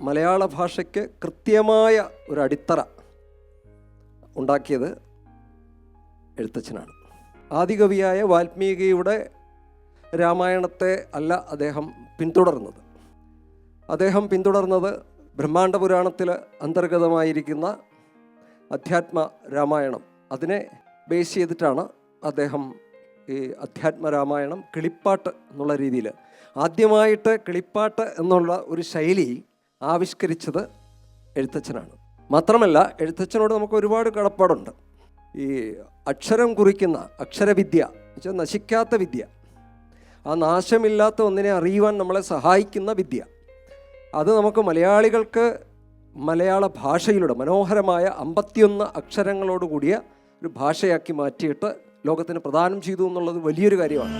മലയാള ഭാഷയ്ക്ക് കൃത്യമായ ഒരു അടിത്തറ ഉണ്ടാക്കിയത് എഴുത്തച്ഛനാണ്. ആദികവിയായ വാൽമീകിയുടെ രാമായണത്തെ അല്ല അദ്ദേഹം പിന്തുടർന്നത്. അദ്ദേഹം പിന്തുടർന്നത് ബ്രഹ്മാണ്ഡ പുരാണത്തിൽ അന്തർഗതമായിരിക്കുന്ന അധ്യാത്മ രാമായണം. അതിനെ ബേസ് ചെയ്തിട്ടാണ് അദ്ദേഹം ഈ അധ്യാത്മ രാമായണം കിളിപ്പാട്ട് എന്നുള്ള രീതിയിൽ ആദ്യമായിട്ട് കിളിപ്പാട്ട് എന്നുള്ള ഒരു ശൈലി ആവിഷ്കരിച്ചത് എഴുത്തച്ഛനാണ്. മാത്രമല്ല എഴുത്തച്ഛനോട് നമുക്ക് ഒരുപാട് കടപ്പാടുണ്ട്. ഈ അക്ഷരം കുറിക്കുന്ന അക്ഷരവിദ്യ വെച്ചാൽ നശിക്കാത്ത വിദ്യ. ആ നാശമില്ലാത്ത ഒന്നിനെ അറിയുവാൻ നമ്മളെ സഹായിക്കുന്ന വിദ്യ. അത് നമുക്ക് മലയാളികൾക്ക് മലയാള ഭാഷയിലൂടെ മനോഹരമായ അമ്പത്തിയൊന്ന് അക്ഷരങ്ങളോട് കൂടിയ ഒരു ഭാഷയാക്കി മാറ്റിയിട്ട് ലോകത്തിന് പ്രദാനം ചെയ്തു എന്നുള്ളത് വലിയൊരു കാര്യമാണ്.